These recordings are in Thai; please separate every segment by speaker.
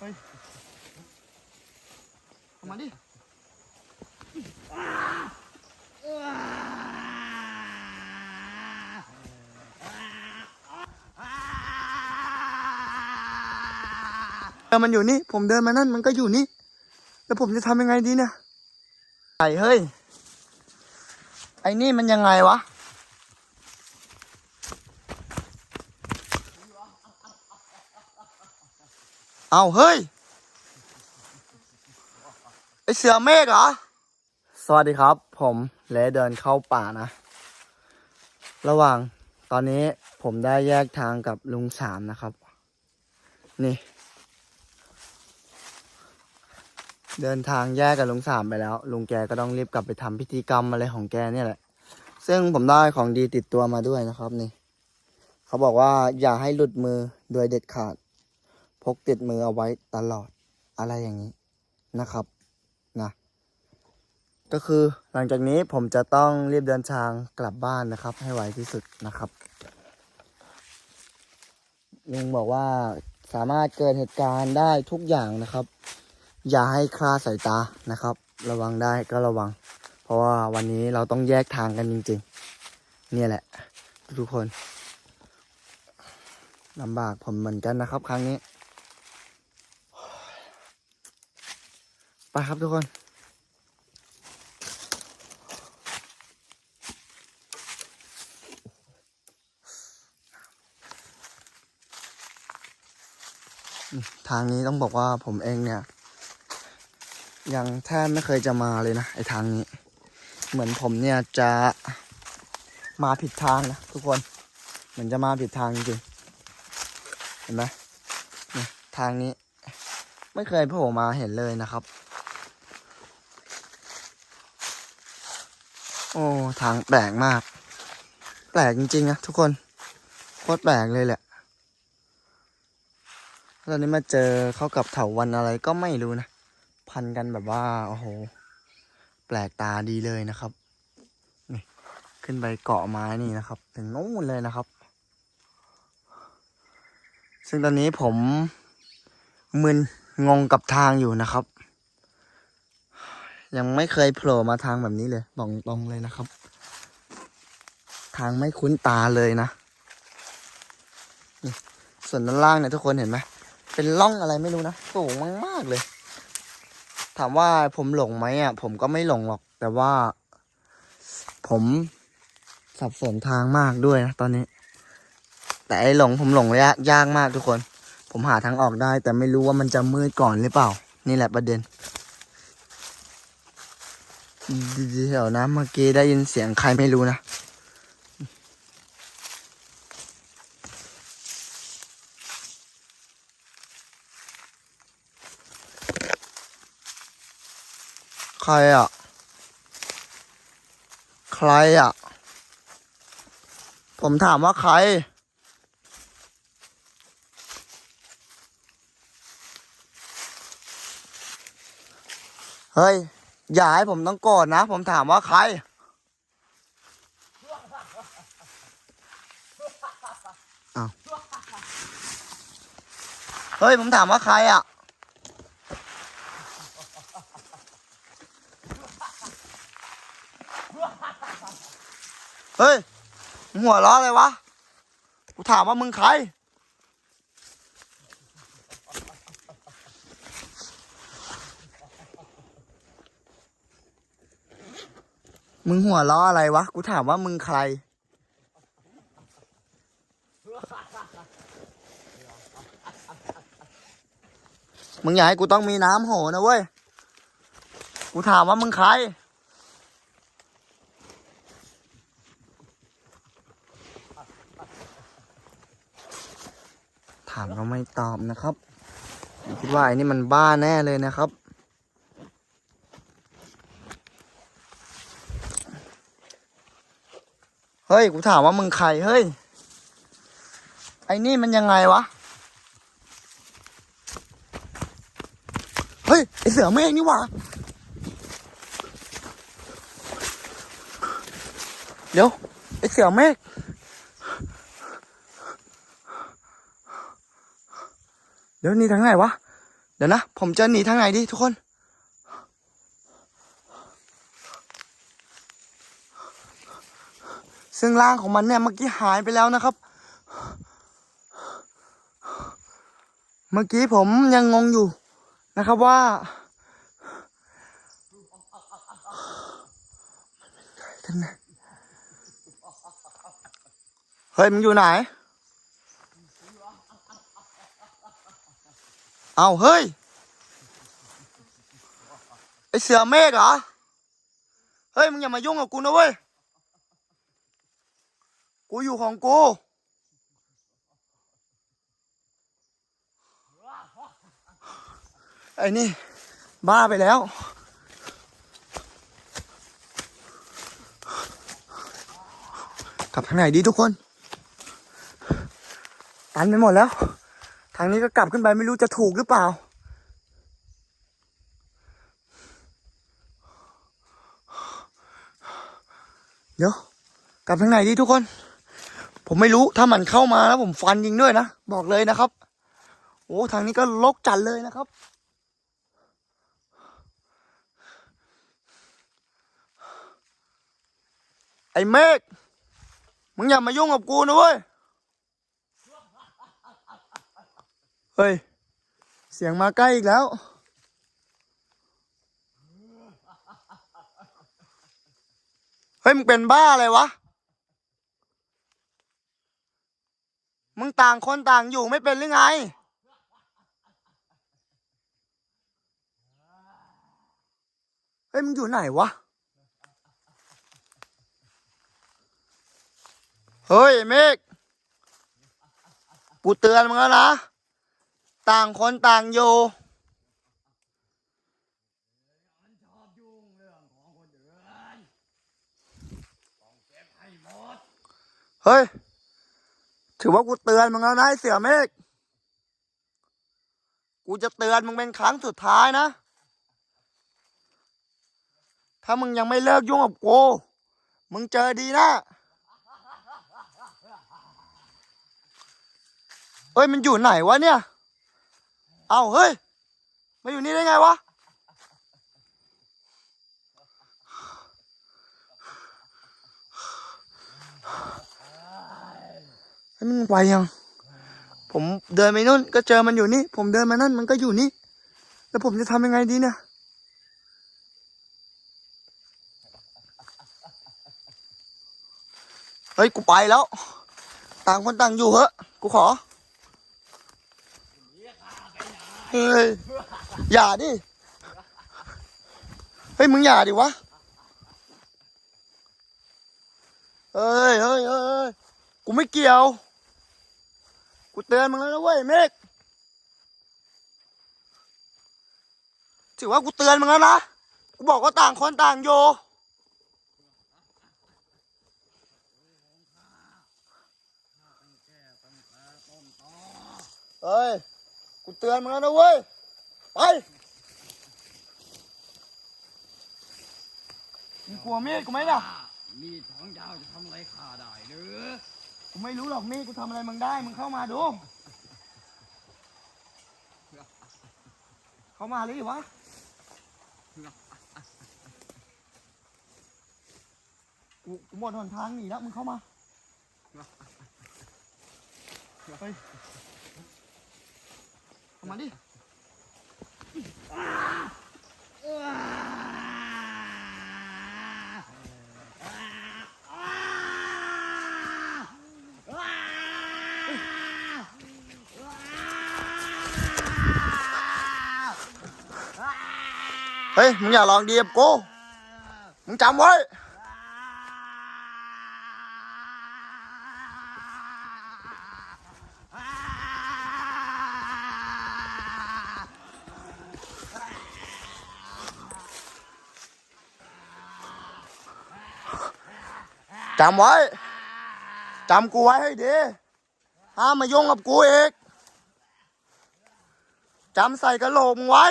Speaker 1: เฮ้ยเข้ามาดิแต่มันอยู่นี่ ผมเดินมานั่นมันก็อยู่นี่ แล้วผมจะทำยังไงดีเนี่ยไอ้เฮ้ย ไอ้นี่มันยังไงวะ เอาเฮ้ย ไอเสือเมฆเหรอ สวัสดีครับ ผมเลเดินเข้าป่านะ ระหว่างตอนนี้ผมได้แยกทางกับลุงสามนะครับ นี่ เดินทางแยกกับลุงสามไปแล้ว ลุงแกก็ต้องรีบกลับไปทำพิธีกรรมอะไรของแกเนี่ยแหละ ซึ่งผมได้ของดีติดตัวมาด้วยนะครับนี่ เขาบอกว่าอย่าให้หลุดมือโดยเด็ดขาด พกติดมือเอาไว้ตลอดอะไรอย่างนี้นะครับนะก็คือหลังจากนี้ผมจะต้องรีบเดินทางกลับบ้านนะครับ ให้ไวที่สุดนะครับลุงบอกว่าสามารถเกิดเหตุการณ์ได้ทุกอย่างนะครับ อย่าให้คลาดสายตานะครับ ระวังได้ก็ระวัง เพราะว่าวันนี้เราต้องแยกทางกันจริงๆ เนี่ยแหละ ทุกคนลำบากผมเหมือนกันนะครับ ครั้งนี้ ไปครับทุกคน ทางนี้ต้องบอกว่าผมเองเนี่ย ยังแทบไม่เคยจะมาเลยนะ ไอทางนี้ เหมือนผมเนี่ยจะมาผิดทางนะทุกคน เหมือนจะมาผิดทางจริงเห็นไหมทางนี้ ไม่เคยโผล่มาเห็นเลยนะครับ โอ้ ทางแปลกมาก แปลกจริงๆนะทุกคน โคตรแปลกเลยแหละ ตอนนี้มาเจอเข้ากับเถาวันอะไรก็ไม่รู้นะ พันกันแบบว่า โอ้โห แปลกตาดีเลยนะครับ นี่ ขึ้นไปเกาะไม้นี่นะครับ ถึงนู้นเลยนะครับ ซึ่งตอนนี้ผมมึนงงกับทางอยู่นะครับ ยังไม่เคยโผล่มาทางแบบนี้เลยบอกตรงเลยนะครับ ทางไม่คุ้นตาเลยนะ ส่วนด้านล่างเนี่ยทุกคนเห็นไหมเป็นร่องอะไรไม่รู้นะสูงมากๆเลย ถามว่าผมหลงไหมอะ ผมก็ไม่หลงหรอก แต่ว่า ผมสับสนทางมากด้วยนะตอนนี้ แต่ไอ้หลงผมหลงระยะยากมากทุกคน ผมหาทางออกได้ แต่ไม่รู้ว่ามันจะมืดก่อนหรือเปล่า นี่แหละประเด็น เดี๋ยวนะเมื่อกี้ได้ยินเสียงใครไม่รู้นะใครอะ ใครอะ ผมถามว่าใคร เฮ้ย อย่าให้ผมต้องโกรธนะ ผมถามว่าใคร เฮ้ย ผมถามว่าใครอะ เฮ้ย หัวล้อเลยวะ กูถามว่ามึงใคร มึงหัวล้ออะไรวะ กูถามว่ามึงใคร มึงอยากให้กูต้องมีน้ำโหนะเว้ย กูถามว่ามึงใคร ถามก็ไม่ตอบนะครับ คิดว่าไอ้นี่มันบ้าแน่เลยนะครับ เฮ้ย กูถามว่ามึงใคร เฮ้ย ไอ้นี่มันยังไงวะ เฮ้ย ไอเสือเมฆนี่ว่าเดี๋ยว ไอเสือเมฆเดี๋ยวนี่ทางไหนวะ เดี๋ยวนะ ผมจะหนีทางไหนดีทุกคน ซึ่งร่างของมันเนี่ยเมื่อกี้หายไปแล้วนะครับ เมื่อกี้ผมยังงงอยู่นะครับว่ากันนะเฮ้ยมึงอยู่ไหน เอาเฮ้ย ไอเสือเมฆเหรอ เฮ้ยมึงอย่ามายุ่งกับกูนะเว้ย กูอยู่ของกู ไอ้นี่ บ้าไปแล้ว กลับทางไหนดีทุกคน ตันไปหมดแล้ว ทางนี้ก็กลับขึ้นไปไม่รู้จะถูกหรือเปล่าเดี๋ยวกลับทางไหนดีทุกคน ผมไม่รู้ถ้ามันเข้ามาแล้วผมฟันยิงด้วยนะบอกเลยนะครับ โอ้ทางนี้ก็ลกจัดเลยนะครับ ไอ้เมฆมึงอย่ามายุ่งกับกูนะเว้ยเฮ้ย เสียงมาใกล้อีกแล้ว เฮ้ย มึงเป็นบ้าอะไรวะ มึงต่างคนต่างอยู่ไม่เป็นหรือไง เฮ้ยมึงอยู่ไหนวะ เฮ้ยเมฆกูเตือนมึงแล้วนะ ต่างคนต่างอยู่
Speaker 2: เฮ้
Speaker 1: ย ถือว่ากูเตือนมึงแล้วนะไอเสือเมฆกูจะเตือนมึงเป็นครั้งสุดท้ายนะ ถ้ามึงยังไม่เลิกยุ่งกับกู มึงเจอดีนะเฮ้ยมันอยู่ไหนวะเนี่ย เอาเฮ้ย มาอยู่นี่ได้ไงวะ เฮ้ย มันไวยัง ผมเดินไปนู่น ก็เจอมันอยู่นี่ ผมเดินมานั่นมันก็อยู่นี่ แล้วผมจะทำยังไงดีเนี่ย เฮ้ย กูไปแล้ว ต่างคนต่างอยู่เหอะ กูขอ เฮ้ย อย่าดิ เฮ้ย มึงอย่าดิวะ เฮ้ยเฮ้ยเฮ้ยเฮ้ยกูไม่เกี่ยว กูเตือนมึงแล้วนะเว้ยเมฆถือว่ากูเตือนมึงแล้วนะ กูบอกว่าต่างคนต่างอยู่
Speaker 2: แก้ตั้งแต่ต้นตอ
Speaker 1: เฮ้ย กูเตือนมึงแล้วนะเว้ย ไปมึงกลัวมีดกูไหมล่ะ
Speaker 2: มีดของเจ้าจะทำอะไรข้าได้หรือ
Speaker 1: กูไม่รู้หรอกมีดกูทำอะไรมึงได้ มึงเข้ามาดู เข้ามาเลยวะ กูกูหมดหนทางหนีแล้ว มึงเข้ามาไปเข้ามาดิ เฮ้ยมึงอย่าลองดีกับกูมึงจำไว้จำไว้จำกูไว้ให้ดีห้ามมายุ่งกับกูอีกจำใส่กระโหลกมึงไว้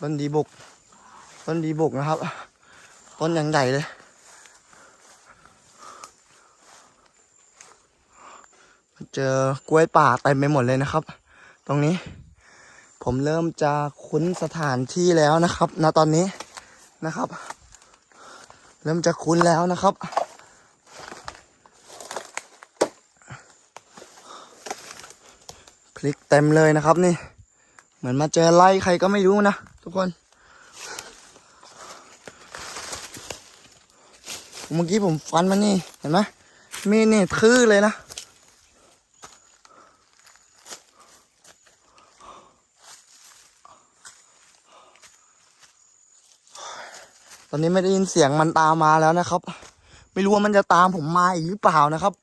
Speaker 1: ต้นดีบุก ต้นดีบุกนะครับ ต้นยังใหญ่เลย เจอกล้วยป่าเต็มไปหมดเลยนะครับ ตรงนี้ ผมเริ่มจะคุ้นสถานที่แล้วนะครับณตอนนี้นะครับ เริ่มจะคุ้นแล้วนะครับพลิกเต็มเลยนะครับนี่ เหมือนมาเจอไล่ใครก็ไม่รู้นะทุกคน เมื่อกี้ผมฟันมันนี่ เห็นไหมมีนี่ทื่อเลยนะตอนนี้ไม่ได้ยินเสียงมันตามมาแล้วนะครับ ไม่รู้ว่ามันจะตามผมมาอีกหรือเปล่านะครับ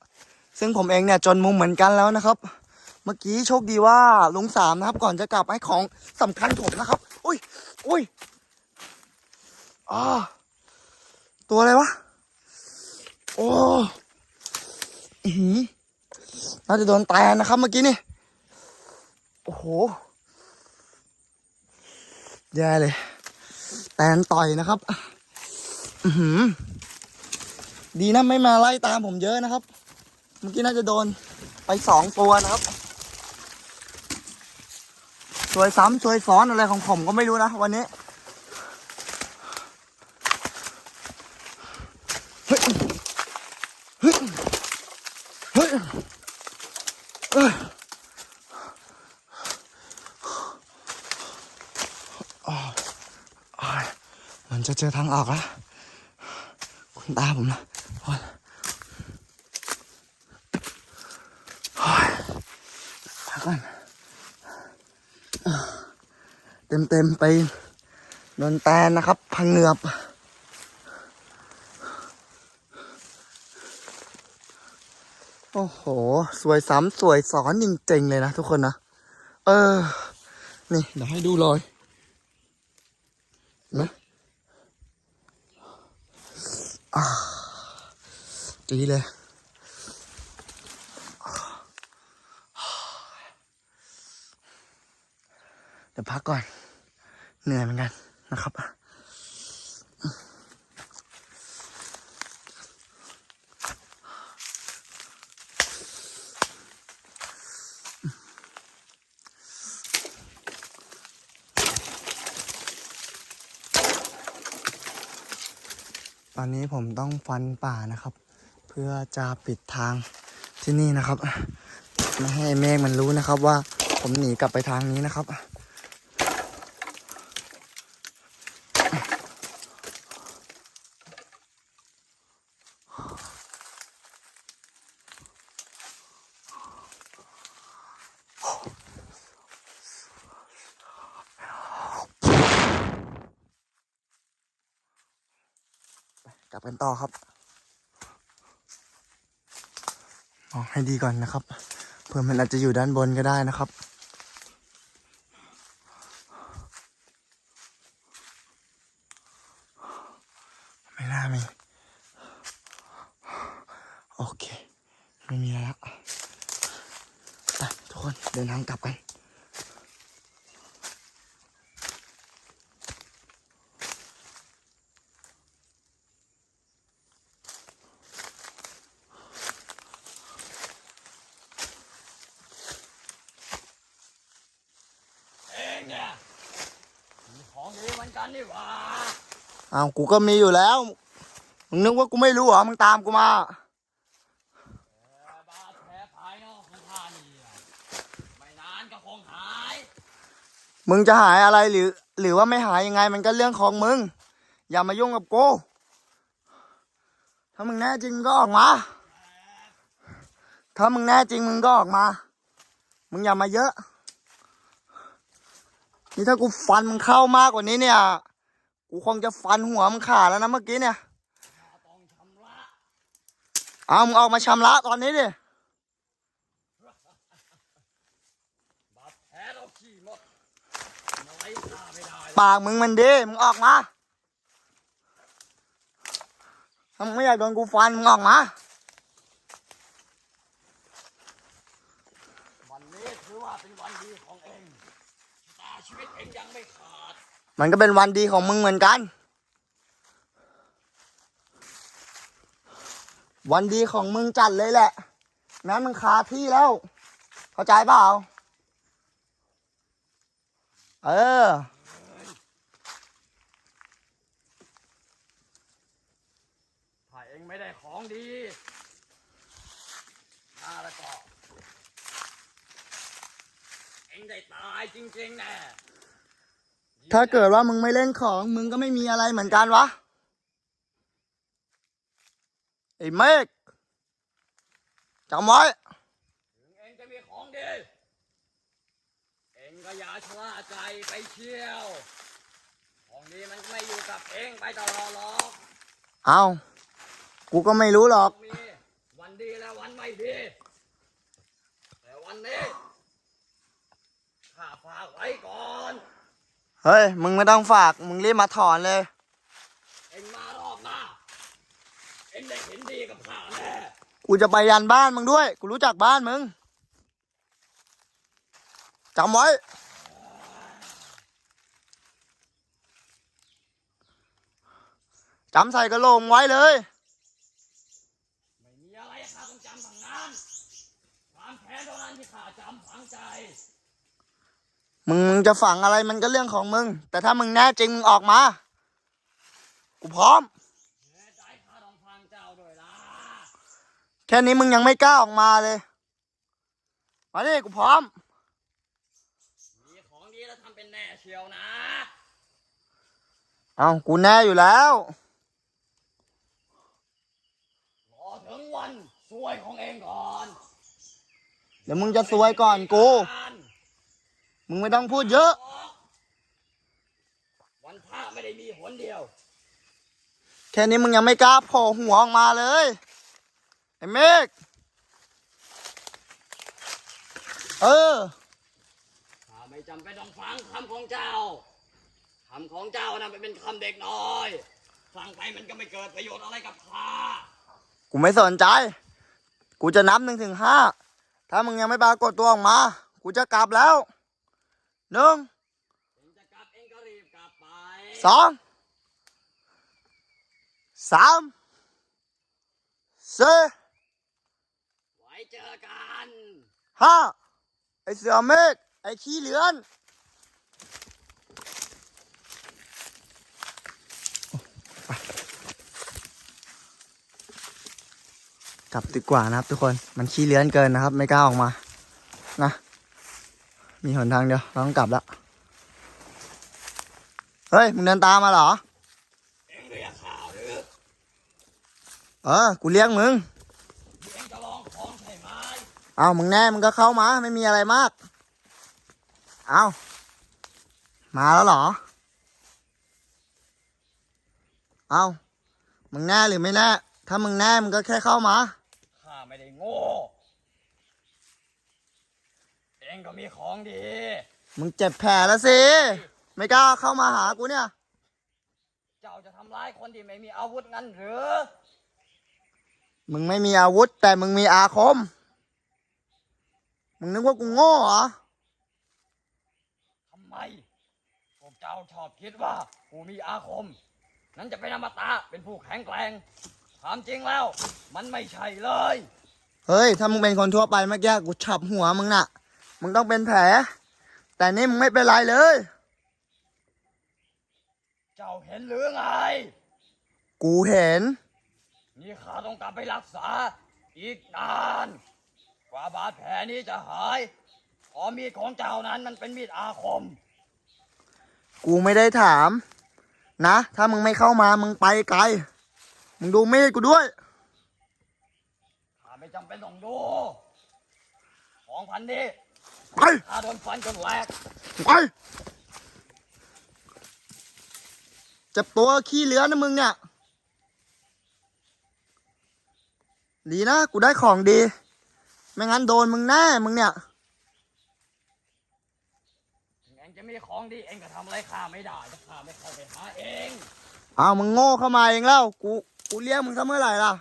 Speaker 1: ซึ่งผมเองเนี่ยจนมุมเหมือนกันแล้วนะครับ มื่อกี้โชคดีว่าลุงสามนะครับ ก่อนจะกลับให้ของสำคัญผมนะครับ อุ้ยอุ้ยอ่าตัวอะไรวะ โอ้อือหืน่าจะโดนแตนนะครับ เมื่อกี้นี่ โอ้โหแย่เลย แตนต่อยนะครับอือหือดีนะไม่มาไล่ตามผมเยอะนะครับ เมื่อกี้น่าจะโดนไปสองตัวนะครับ สวยซ้ำสวยซ้อนอะไรของผมก็ไม่รู้นะวันนี้เฮ้ยเฮ้ยเฮ้ยเอ้ยอ้าวอ้ายมันจะเจอทางออกแล้วคุณตาผมนะโอ้ยโอ้ยพักก่อน เต็มเต็มๆไปโดนแตนนะครับ พังเหงือบโอ้โห สวยซ้ำสวยซ้อนจริงๆเลยนะทุกคนนะ เออ นี่ เดี๋ยวให้ดูรอยนะดีเลย เดี๋ยวพักก่อน เหนื่อยเหมือนกันนะครับตอนนี้ผมต้องฟันป่านะครับ เพื่อจะปิดทางที่นี่นะครับ ไม่ให้เมฆมันรู้นะครับว่าผมหนีกลับไปทางนี้นะครับ ลับกันต่อครับมองให้ดีก่อนนะครับเผื่อมันอาจจะอยู่ด้านบนก็ได้นะครับไม่น่ามีโอเค ไม่มีแล้วไปทุกคนเดินทางกลับกัน
Speaker 2: เองเนี่ยมีของดีเหมือนกันนี่หว่า
Speaker 1: อ้าวกูก็มีอยู่แล้ว มึงนึกว่ากูไม่รู้เหรอ มึงตามกูมา
Speaker 2: แต่บาดแผลภายนอกของข้านี่นะไม่นานก็คงหาย
Speaker 1: มึงจะหายอะไรหรือ หรือว่าไม่หายยังไง มันก็เรื่องของมึง อย่ามายุ่งกับกูถ้ามึงแน่จริงมึงก็ออกมา ถ้ามึงแน่จริงมึงก็ออกมา มึงอย่ามาเยอะ นี่ถ้ากูฟันมึงเข้ามากกว่านี้เนี่ย กูคงจะฟันหัวมึงขาดแล้วนะเมื่อกี้เนี่ยเอามึงออกมาชำระตอนนี้ดิปากมึงมันดีมึงออกมาถ้ามึงไม่อยากโดนกูฟันมึงออกมา
Speaker 2: วันนี้ถือว่าเป็นวันดีของเองตาชีวิตเองยังไม่ขาด
Speaker 1: มันก็เป็นวันดีของมึงเหมือนกัน วันดีของมึงจัดเลยแหละนั้มันคาที่แล้ว เข้าใจเปล่า เออ
Speaker 2: ถ้าเองไม่ได้ของดีถ้าแล้วก็เองได้ตายจริงๆแน่
Speaker 1: ถ้าเกิดว่ามึงไม่เล่นของ มึงก็ไม่มีอะไรเหมือนกันวะ ไอ้เมฆจำไว้
Speaker 2: ถึงเองจะมีของดี เองก็อย่าชะล่าใจไปเที่ยว ของดีมันไม่อยู่กับเองไปตลอดหรอก
Speaker 1: เอากูก็ไม่รู้หรอก
Speaker 2: มีวันดีและวันไม่ดี แต่วันนี้ข้าฝากไว้ก่อน
Speaker 1: เฮ้ย มึงไม่ต้องฝาก มึงรีบมาถอนเลย
Speaker 2: เองมารอบหน้า เองได้เห็นดีกับข้าแน่
Speaker 1: กูจะไปยันบ้านมึงด้วย กูรู้จักบ้านมึงจำไว้ จำใส่กระโหลกไว้เลย
Speaker 2: ไม่มีอะไรข้าต้องจำทั้งนั้นความแค้นเท่านั้นที่ข้าจำฝังใจ
Speaker 1: มึงจะฝังอะไรมันก็เรื่องของมึง แต่ถ้ามึงแน่จริงมึงออกมา กูพร้อม
Speaker 2: แน่ใจข้าต้องฟังเจ้าด้วยล่ะ
Speaker 1: แค่นี้มึงยังไม่กล้าออกมาเลย มาดิกูพร้อม
Speaker 2: มีของดีแล้วทำเป็นแน่เชียวนะ
Speaker 1: เอากูแน่อยู่แล้ว
Speaker 2: รอถึงวันสวยของเองก่อน
Speaker 1: เดี๋ยวมึงจะซวยก่อนกู มึงไม่ต้องพูดเยอะ
Speaker 2: วันพระไม่ได้มีหนเดียว
Speaker 1: แค่นี้มึงยังไม่กล้าโผล่หัวออกมาเลย ไอ้เมฆเออ
Speaker 2: ข้าไม่จำเป็นต้องฟังคำของเจ้า คำของเจ้านะมันเป็นคำเด็กน้อย ฟังไปมันก็ไม่เกิดประโยชน์อะไรกับข้า
Speaker 1: กูไม่สนใจ กูจะนับหนึ่งถึงห้า ถ้ามึงยังไม่ปรากฏตัวออกมา กูจะกลับแล้ว หนึ่ง
Speaker 2: เองจะกลับเองก็รีบกลับไป
Speaker 1: สองสามสี่
Speaker 2: ไว้เจอกัน
Speaker 1: ห้าไอเสือเมฆไอขี้เหลือนกลับดีกว่านะครับทุกคนมันขี้เลื้อนเกินนะครับ ไม่กล้าออกมา นะ มีหนทางเดียวเราต้องกลับแล้ว เฮ้ย มึงเดินตามมาเหรอ
Speaker 2: เออ
Speaker 1: กูเรียกมึง
Speaker 2: เอา
Speaker 1: มึงแน่ มึงก็เข้ามา ไม่มีอะไรมาก เอามาแล้วเหรอ เอามึงแน่หรือไม่แน่ ถ้ามึงแน่ มึงก็แค่เข้ามา
Speaker 2: ไม่ได้โง่ เอ งก็มีของดี
Speaker 1: มึงเจ็บแผลแล้วสิ ไม่กล้าเข้ามาหากูเนี่ย
Speaker 2: เจ้าจะทำร้ายคนที่ไม่มีอาวุธงั้นหรือ
Speaker 1: มึงไม่มีอาวุธ แต่มึงมีอาคม มึงนึกว่ากูโง่เหรอ
Speaker 2: ทำไม พวกเจ้าชอบคิดว่ากูมีอาคม นั้นจะเป็นอมตะเป็นผู้แข็งแกร่งความจริงแล้ว มันไม่ใช่เลย
Speaker 1: เฮ้ย ถ้ามึงเป็นคนทั่วไปเมื่อกี้กูฉับหัวมึงน่ะ มึงต้องเป็นแผล แต่นี่มึงไม่เป็นไรเลย
Speaker 2: เจ้าเห็นหรือไง
Speaker 1: กูเห็น
Speaker 2: นี่ข้าต้องกลับไปรักษา อีกนาน กว่าบาดแผลนี้จะหายเพอมีดของเจ้านั้นมันเป็นมีดอาคม
Speaker 1: กูไม่ได้ถาม นะ ถ้ามึงไม่เข้ามามึงไปไกล มึงดูมีดกูด้วย
Speaker 2: ข้าไม่จำเป็นต้องดู ของพันนี้
Speaker 1: ไป
Speaker 2: ข้าโดนฟันจนแหลก
Speaker 1: ไปเจ็บตัวขี้เหลือนะมึงเนี่ย ดีนะ กูได้ของดี ไม่งั้นโดนมึงแน่มึงเนี่ย
Speaker 2: ถึงเองจะมีของดีเองก็ทำอะไรข้าไม่ได้ถ้าข้าไม่เข้าไปหาเอง
Speaker 1: เอามึงโง่เข้ามาเองแล้ว กู กูเลี้ยงมึงซะเมื่อไหร่ล่ะ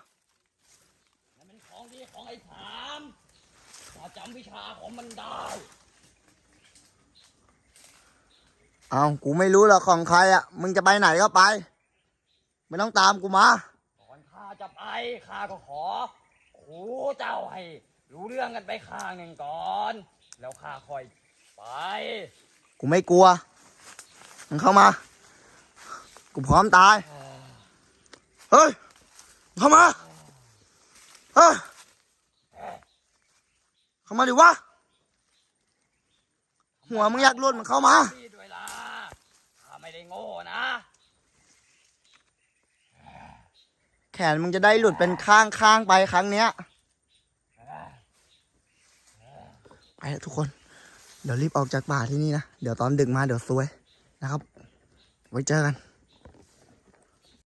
Speaker 2: นั่นเป็นของดีของไอ้สามข้าจำ วิชาของมันได้
Speaker 1: เอากูไม่รู้หรอกของใครอะ มึงจะไปไหนก็ไป ไม่ต้องตามกูมา
Speaker 2: ก่อนข้าจะไปข้าก็ขอขูเจ้าให้ รู้เรื่องกันไปข้างหนึ่งก่อน แล้วข้าค่อยไป
Speaker 1: กูไม่กลัว มึงเข้ามา กูพร้อมตาย เฮ้ยเข้ามา เฮ้ย เข้ามาดิวะ หัวมึงอยากหลุดมึงเข้ามา
Speaker 2: พี่ด้วยล่ะข้าไม่ได้โง่นะ
Speaker 1: แขนมึงจะได้หลุดเป็นข้างข้างๆไปครั้งเนี้ย ไปเถอะทุกคน เดี๋ยวรีบออกจากป่าที่นี่นะ เดี๋ยวตอนดึกมาเดี๋ยวซวยนะครับ ไว้เจอกัน